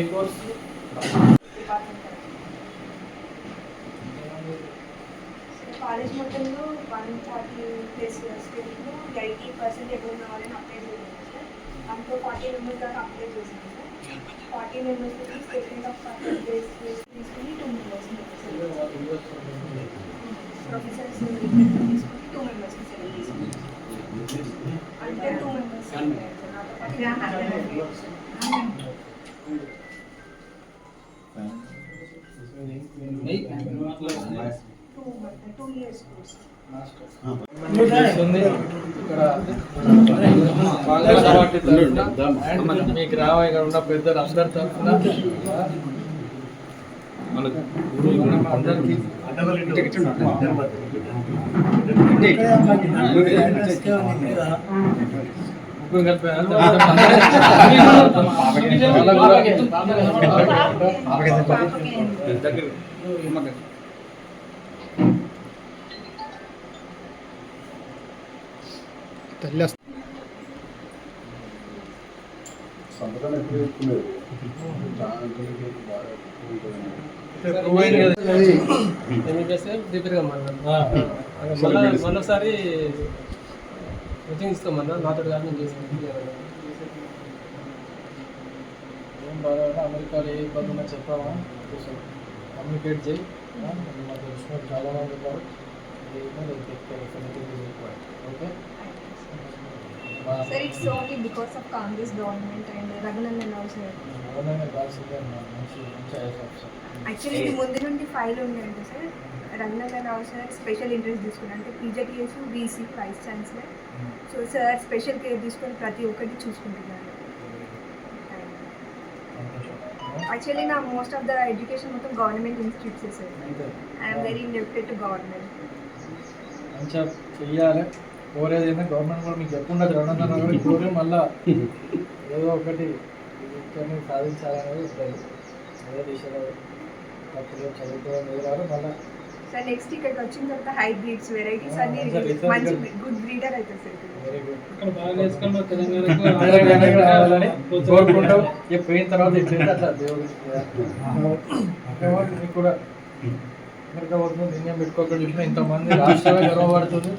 ये course college మొత్తంలో one forty plus స్టూడెంట్లు ఎయిటీ పర్సెంట్ ఎబో ఉన్న వాళ్ళని అప్లై చేశాను సార్ అందులో ఫార్టీ మెంబర్స్ దాకా అప్లై చేశాను సార్ ఫార్టీ మెంబర్స్కి స్టేట్మెంట్ ఆఫ్ పర్సెంట్ బేస్ తీసుకుని టూ మెంబర్స్ ప్రొఫెసర్స్ తీసుకుని టూ మెంబర్స్కి సెలెక్ట్ చేసుకుని అంటే టూ మెంబర్స్ నాతో పాటు మీకు కోర్స్ ఇక్కడ ఉన్న పెద్దలు అందరి తరఫున మనకు అందరికీ కలిపి సంతకం ఎప్పుడు మళ్ళీ మళ్ళీ మళ్ళీసారి మీటింగ్ ఇస్తామన్నా నాతో కానీ నేను చేసుకుంటాను ఏం బాగా అమెరికాలో ఏ ఇబ్బంది ఉన్నా చెప్పామా కొంచెం కమ్యూనికేట్ చేయి ఆ, మాకు తెలిసిన వాళ్ళు చాలా మంది ఉన్నారు okay Sir, it's only because of Congress government and Raghunandan Rao Actually ఇది ముందు నుండి ఫైల్ ఉంది అంటే sir. Raghunandan Rao sir special interest తీసుకున్నారు. అంటే PJTS BC vice chancellor so sir special care తీసుకొని ప్రతి ఒక్కటి చూసుకుంటున్నారు. యాక్చువల్లీ నా మోస్ట్ ఆఫ్ ద ఎడ్యుకేషన్ మొత్తం government institutes sir I'm very indebted to government మంచిగా చెయ్యాలి. కోరేది ఏంటంటే గవర్నమెంట్ కూడా మీకు చెప్పకుండా రెండున్నర కూడా కోరే మళ్ళా ఏదో ఒకటి ఇక్కడిని సాధించాలనేది ఉంటుంది అదే దిశలో తప్పుగా చదువుకోవడం ఎదురారు మళ్ళీ సార్ నెక్స్ట్ ఇక్కడికి వచ్చిన తర్వాత హైబ్రిడ్స్ వెరైటీస్ అన్ని మంచి గుడ్ బ్రీడర్ అవుతుంది సార్ కోరుకుంటాం. పోయిన తర్వాత అట్లా కూడా అమెరికా పోతుంది నిర్ణయం పెట్టుకోకుండా చూసిన ఇంతమంది రాష్ట్రమే గర్వపడుతుంది.